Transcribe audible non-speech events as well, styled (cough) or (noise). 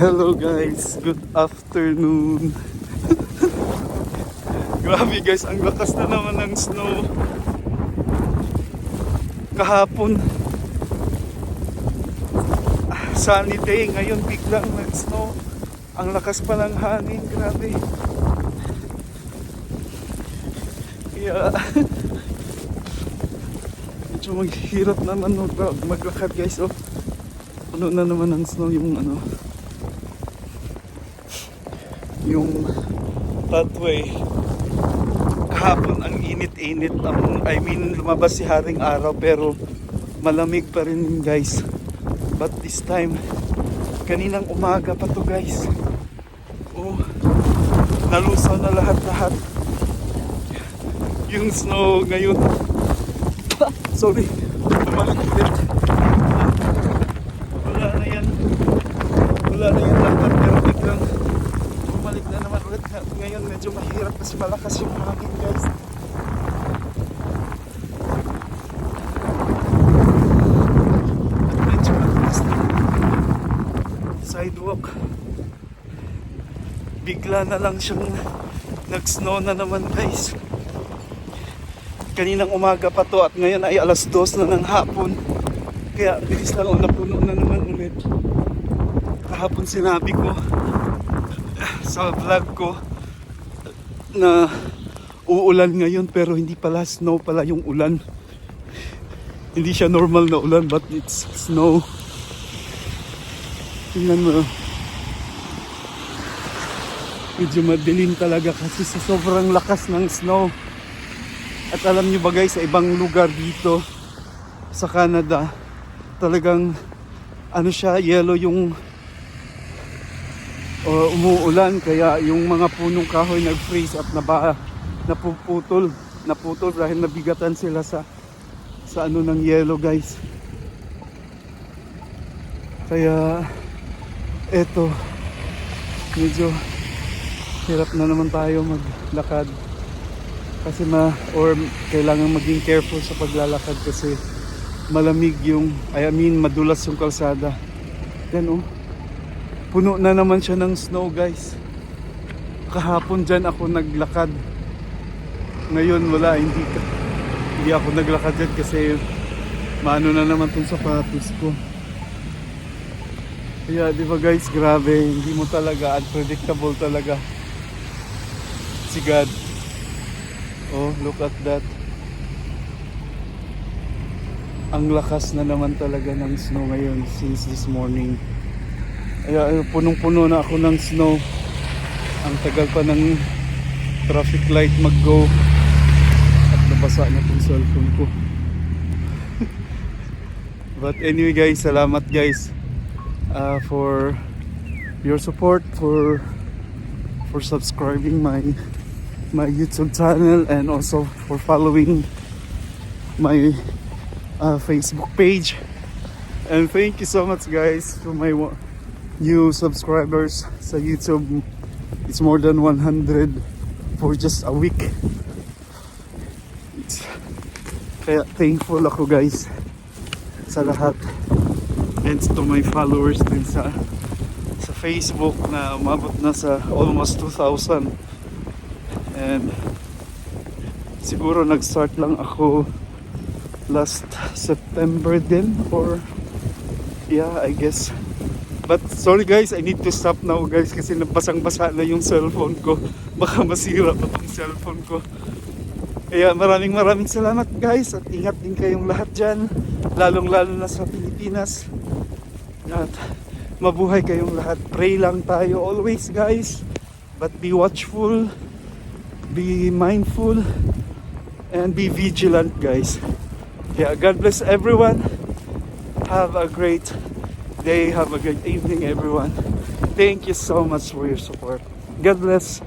Hello guys, good afternoon. (laughs) Grabe guys, ang lakas na naman ng snow. Kahapon, ah, sunny day, ngayon biglang nag-snow. Ang lakas pa ng hangin, grabe. Kaya, (laughs) medyo maghirap naman mag- maglakad guys. Oh, puno na naman ng snow yung ano, yung pathway. Kahapon ang init-init. Ang, I mean, lumabas si Haring Araw pero malamig pa rin guys. But this time, kaninang umaga pa to guys. Oh, nalusaw na lahat-lahat. Yung snow ngayon. (laughs) Sorry, bumalik. Wala na yan. Wala na yan dapat pero biglang bumalik na naman ulit. Ngayon medyo mahirap kasi malakas yung hangin guys. At medyo mataas na sidewalk. Bigla na lang siyang nag-snow na naman guys. Kaninang umaga pa to at ngayon ay alas dos na ng hapon. Kaya bilis lang ako napuno na naman ulit. Kahapon sinabi ko (laughs) sa vlog ko na uulan ngayon pero hindi pala snow pala yung ulan. Hindi siya normal na ulan but it's snow. Tingnan mo. Medyo madilim talaga kasi sa sobrang lakas ng snow. At alam nyo ba guys, sa ibang lugar dito sa Canada, talagang ano siya, yellow yung uh, umuulan kaya yung mga punong kahoy nag-freeze at naba, napuputol naputol dahil nabigatan sila sa sa ano ng yellow guys kaya eto medyo hirap na naman tayo maglakad. Kasi ma or kailangan maging careful sa paglalakad kasi malamig yung I mean madulas yung kalsada. Yan oh puno na naman siya ng snow guys. Kahapon dyan ako naglakad. Ngayon wala hindi ka- hindi ako naglakad dyan kasi maano na naman tong sapatos ko. Kaya di ba guys grabe hindi mo talaga unpredictable talaga si God oh look at that ang lakas na naman talaga ng snow ngayon since this morning kaya ayun, punong-puno na ako ng snow. Ang tagal pa ng traffic light mag-go. At nabasa na tong cellphone ko. (laughs) But anyway guys, salamat guys uh, for your support, for for subscribing my my YouTube channel and also for following my uh, Facebook page. And thank you so much guys for my new subscribers sa YouTube. It's more than 100 for just a week. It's, kaya thankful ako guys sa lahat. And to my followers din sa Facebook na umabot na sa almost 2,000. And siguro nag-start lang ako last September din or yeah, I guess But sorry guys, I need to stop now guys kasi nabasang-basa na yung cellphone ko. (laughs) Baka masira pa tong cellphone ko. Kaya maraming maraming salamat guys at ingat din kayong lahat dyan. Lalong lalo na sa Pilipinas. At mabuhay kayong lahat. Pray lang tayo always guys. But be watchful, be mindful, and be vigilant guys. Kaya God bless everyone. Have a great day. Have a great evening, everyone. Thank you so much for your support. God bless.